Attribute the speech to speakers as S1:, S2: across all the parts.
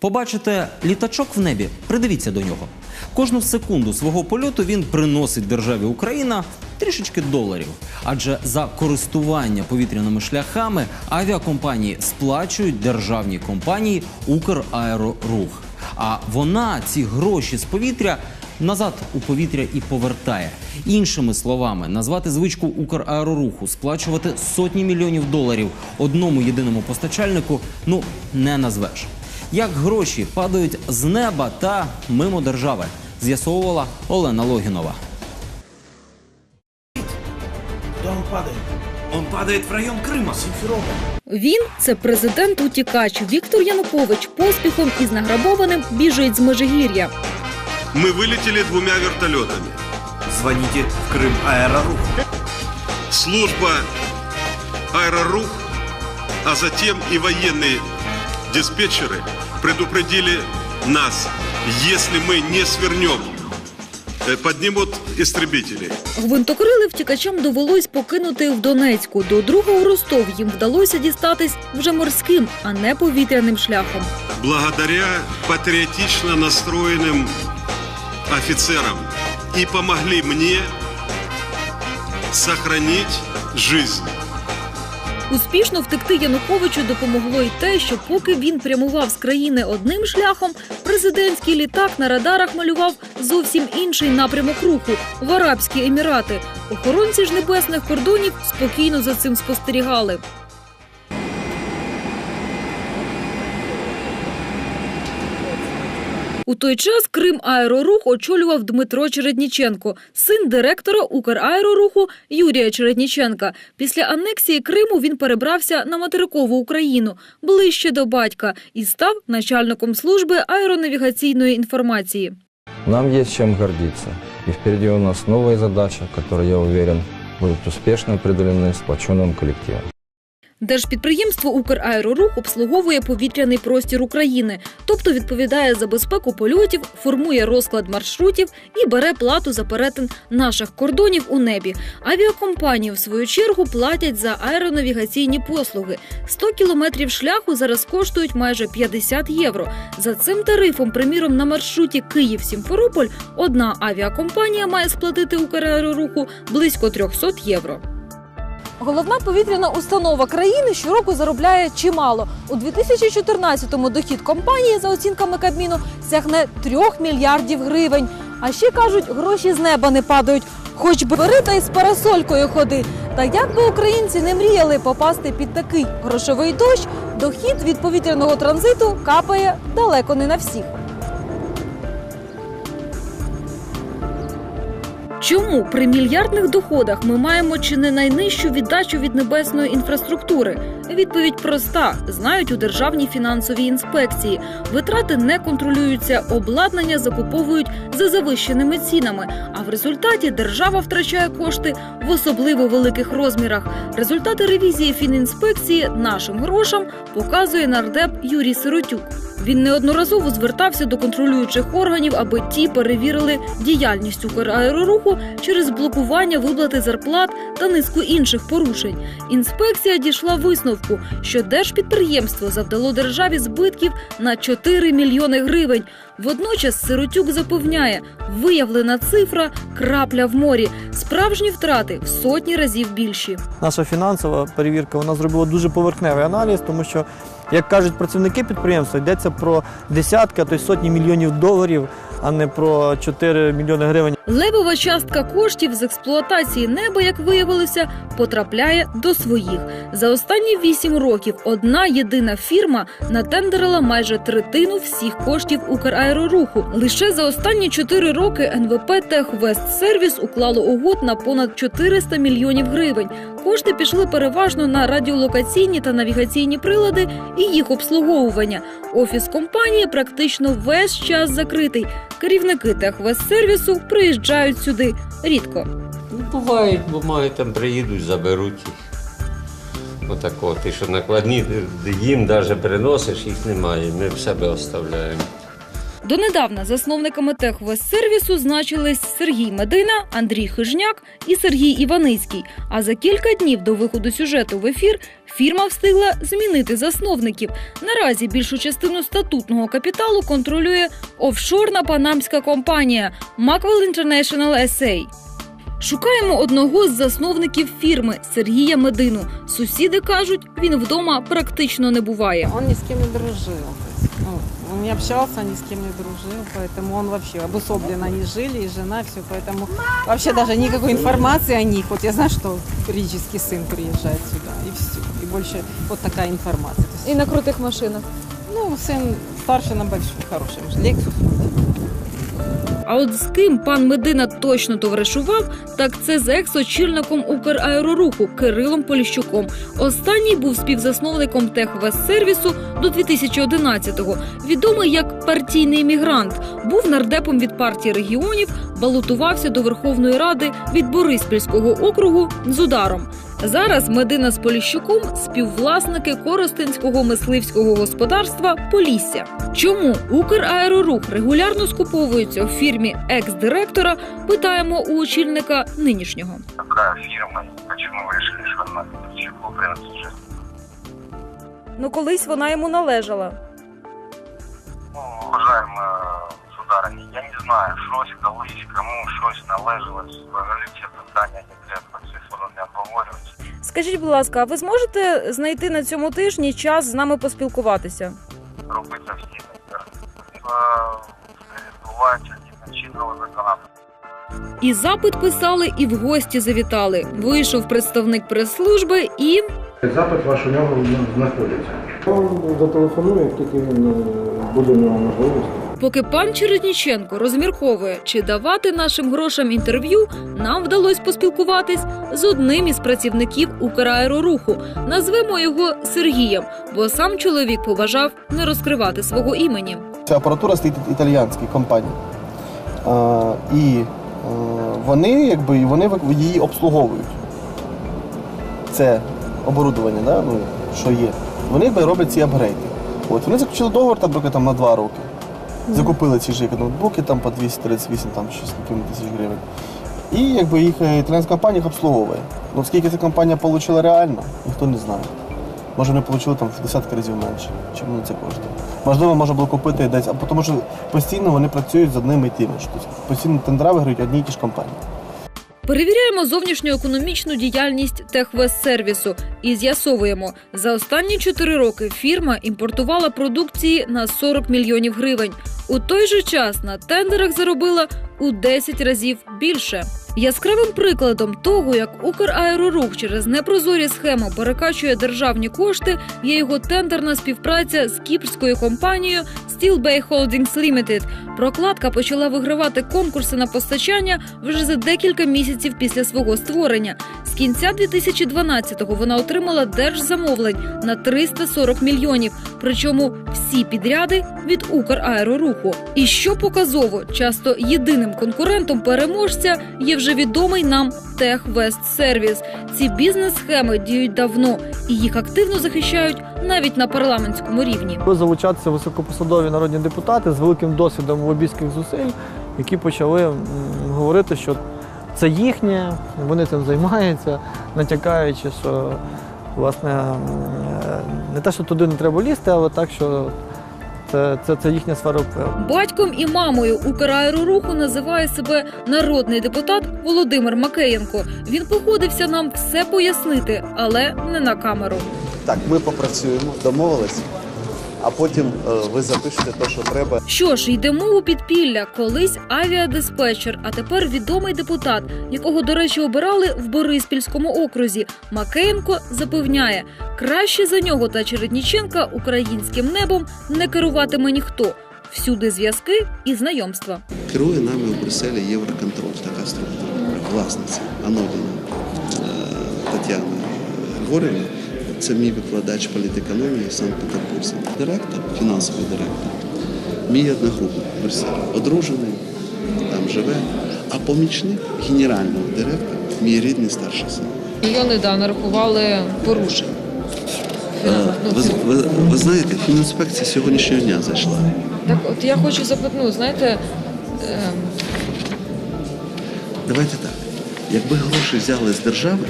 S1: Побачите літачок в небі, придивіться до нього. Кожну секунду свого польоту він приносить державі Україна трішечки доларів. Адже за користування повітряними шляхами авіакомпанії сплачують державній компанії Украерорух. А вона ці гроші з повітря назад у повітря і повертає. Іншими словами, назвати звичку Украероруху, сплачувати сотні мільйонів доларів одному єдиному постачальнику, ну не назвеш Як гроші падають з неба та мимо держави, з'ясовувала Олена Логінова.
S2: Куда он падает?
S3: Он падает в район Крыма.
S2: Симферополь.
S4: Він це президент утікач Віктор Янукович поспіхом із награбованим біжить з Межигір'я.
S5: Мы вылетели двумя вертолетами.
S3: Звоните в Крым Аэрорух.
S5: Служба «Аэрорух», а затем и военные диспетчеры предупредили нас, если мы не свернем, э, поднимут истребители.
S4: Гвинтокрили втікачам довелось покинути в Донецьку. До другого Ростов їм вдалося дістатись вже морським, а не повітряним шляхом.
S5: Благодаря патриотично настроенным офицерам и помогли мне сохранить жизнь.
S4: Успішно втекти Януковичу допомогло й те, що поки він прямував з країни одним шляхом, президентський літак на радарах малював зовсім інший напрямок руху в Арабські Емірати. Охоронці ж небесних кордонів спокійно за цим спостерігали. У той час Крим Аерорух очолював Дмитро Чередніченко, син директора Украероруху Юрія Чередніченка. Після анексії Криму він перебрався на материкову Україну ближче до батька і став начальником служби аеронавігаційної інформації.
S6: Нам есть чем гордиться. И впереди у нас новые задачи, которые, я уверен, будут успешно преодолены сплоченным коллективом.
S4: Держпідприємство Украерорух обслуговує повітряний простір України, тобто відповідає за безпеку польотів, формує розклад маршрутів і бере плату за перетин наших кордонів у небі. Авіакомпанії, в свою чергу, платять за аеронавігаційні послуги. 100 кілометрів шляху зараз коштують майже 50 євро. За цим тарифом, приміром, на маршруті Київ-Сімферополь одна авіакомпанія має сплатити Украероруху близько 300 євро. Головна повітряна установа країни щороку заробляє чимало. У 2014-му дохід компанії, за оцінками Кабміну, сягне 3 мільярдів гривень. А ще кажуть, гроші з неба не падають. Хоч бери та й з парасолькою ходи. Та як би українці не мріяли попасти під такий грошовий дощ, дохід від повітряного транзиту капає далеко не на всіх. Чому при мільярдних доходах ми маємо чи не найнижчу віддачу від небесної інфраструктури? Відповідь проста: знають у державній фінансовій інспекції. Витрати не контролюються, обладнання закуповують за завищеними цінами. А в результаті держава втрачає кошти в особливо великих розмірах. Результати ревізії фінінспекції нашим грошам показує нардеп Юрій Сиротюк. Він неодноразово звертався до контролюючих органів, аби ті перевірили діяльність Украероруху через блокування виплати зарплат та низку інших порушень. Інспекція дійшла висновку, що держпідприємство завдало державі збитків на 4 мільйони гривень. Водночас Сиротюк запевняє, виявлена цифра крапля в морі. Справжні втрати в сотні разів більші.
S7: наша фінансова перевірка вона зробила дуже поверхневий аналіз, тому що, як кажуть працівники підприємства, йдеться про десятки, а то й сотні мільйонів доларів, а не про 4 мільйони гривень.
S4: Левова частка коштів з експлуатації неба, як виявилося, потрапляє до своїх. За останні вісім років одна єдина фірма натендерила майже третину всіх коштів Украероруху. Лише за останні чотири роки НВП Техвестсервіс уклало угод на понад 400 мільйонів гривень. Кошти пішли переважно на радіолокаційні та навігаційні прилади і їх обслуговування. Офіс компанії практично весь час закритий. Керівники Техвестсервісу приїжджають сюди рідко.
S8: Ну, бувають, буває, там приїдуть, заберуть їх. Отако, ти що накладні, їм навіть приносиш, їх немає. Ми в себе оставляємо.
S4: Донедавна засновниками техвест-сервісу значились Сергій Медина, Андрій Хижняк і Сергій Іваницький. А за кілька днів до виходу сюжету в ефір фірма встигла змінити засновників. Наразі більшу частину статутного капіталу контролює офшорна панамська компанія Macwell International SA. Шукаємо одного з засновників фірми Сергія Медину. Сусіди кажуть, він вдома практично не буває.
S9: Он ни с кем не дружил То есть, ну, он не общался, ни с кем не дружил, поэтому он вообще обособленно они жили, и жена, все, поэтому вообще даже никакой информации о них. Вот я знаю, что юридический сын приезжает сюда, и все. И больше вот такая информация. То есть,
S4: І на крутих машинах.
S9: ну, сын старше на большой, хороший, Лексус.
S4: а от з ким пан Медина точно товаришував, так це з екс-очільником Украероруху Кирилом Поліщуком. Останній був співзасновником техвест-сервісу до 2011-го. Відомий як партійний мігрант, був нардепом від партії регіонів, балотувався до Верховної Ради від Бориспільського округу з ударом. Зараз Медина з Поліщуком співвласники Коростенського мисливського господарства Полісся. Чому Украерорух регулярно скуповується у фірмі екс-директора? Питаємо у очільника нинішнього.
S10: какая фирма, и почему вы решили, что она
S4: Ну колись вона йому належала.
S10: Ну, уважаемая сударыня, я не знаю, щось колись, кому щось належалось, взагалі ці питання не треба.
S4: Скажіть, будь ласка, а ви зможете знайти на цьому тижні час з нами поспілкуватися?
S10: Робити всі відбувається чинного законодавства.
S4: І запит писали, і в гості завітали. Вийшов представник прес-служби і
S2: Запит ваш у нього знаходиться.
S7: Зателефоную, як тільки він буде на можливість.
S4: Поки пан Чередніченко розмірковує, чи давати нашим грошам інтерв'ю, нам вдалося поспілкуватись з одним із працівників Украероруху. Назвемо його Сергієм, бо сам чоловік побажав не розкривати свого імені.
S11: Ця апаратура стоїть італіянській компанії. А, і а, вони, якби, вони її обслуговують. Це оборудовання, да? ну, що є. Вони якби, роблять ці апгрейди. От, вони заключили договор там, наприклад, там, на два роки. Закупили ці ж як, ноутбуки там, по 238 там, щось такими тисяч гривень. І якби, їх італійська італіянська компанія їх обслуговує. Ну, скільки ця компанія отримала реально, ніхто не знає. Може, вони отримали там в десятки разів менше, чим вони це коштує. Можливо, можна було купити десь, а тому що постійно вони працюють з одними і тими. ж. Тобто постійно тендера виграють одні й ті ж компанії.
S4: Перевіряємо зовнішню економічну діяльність Техвест-сервісу і з'ясовуємо, за останні чотири роки фірма імпортувала продукції на 40 мільйонів гривень. У той же час на тендерах заробила у 10 разів більше. Яскравим прикладом того, як Украерорух через непрозорі схеми перекачує державні кошти, є його тендерна співпраця з кіпрською компанією Steel Bay Holdings Limited. Прокладка почала вигравати конкурси на постачання вже за декілька місяців після свого створення. З кінця 2012-го вона отримала держзамовлень на 340 мільйонів. Причому всі підряди від Украероруху. І що показово, часто єдиним конкурентом переможця є вже відомий нам Техвест-сервіс. Ці бізнес-схеми діють давно і їх активно захищають навіть на парламентському рівні.
S7: Залучатися високопосадові народні депутати з великим досвідом лобістських зусиль, які почали говорити, що це їхнє, вони цим займаються, натякаючи, що власне е, не те, що туди не треба лізти, але так, що це, це, це їхня сфера впливу.
S4: Батьком і мамою Украероруху називає себе народний депутат Володимир Макеєнко. Він погодився нам все пояснити, але не на камеру.
S12: Так, ми попрацюємо, домовились, а потім е, ви запишете те, що треба.
S4: Що ж, йдемо у підпілля. Колись авіадиспетчер, а тепер відомий депутат, якого, до речі, обирали в Бориспільському окрузі. Макеєнко запевняє, краще за нього та Чередніченка українським небом не керуватиме ніхто. Всюди зв'язки і знайомства.
S12: Керує нами у Брюсселі Євроконтроль, така структура, власниця Анодіна е, Тетяна Григорівна. Це мій викладач політекономії в Санкт-Петербурзі. Директор, фінансовий директор. Мій одногрупник Брюсселі, одружений, там живе, а помічник генерального директора, мій рідний старший син.
S9: Мільйони да, нарахували порушень.
S12: Е, Ви, ви, ви знаєте, інспекція сьогоднішнього дня зайшла.
S13: Так, от я хочу запитати, ну, знаєте, ем,
S12: Давайте так. Якби гроші взяли з держави,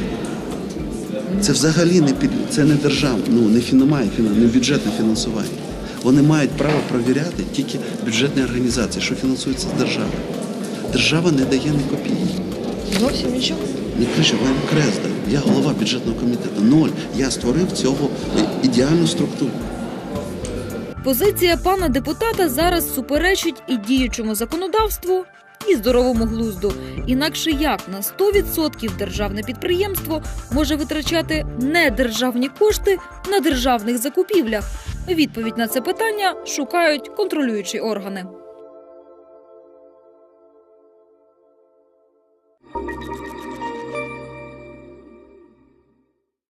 S12: це взагалі не під це не держава, ну не фі- немає фіна- не бюджетне фінансування. Вони мають право провіряти тільки бюджетні організації, що фінансується з держави. Держава не дає ні копійки.
S13: зовсім нічого.
S12: Не кричу, вам крест даю. Я голова бюджетного комітету. Ноль. Я створив цього ідеальну структуру.
S4: Позиція пана депутата зараз суперечить і діючому законодавству, і здоровому глузду. Інакше як на 100% державне підприємство може витрачати недержавні кошти на державних закупівлях? Відповідь на це питання шукають контролюючі органи.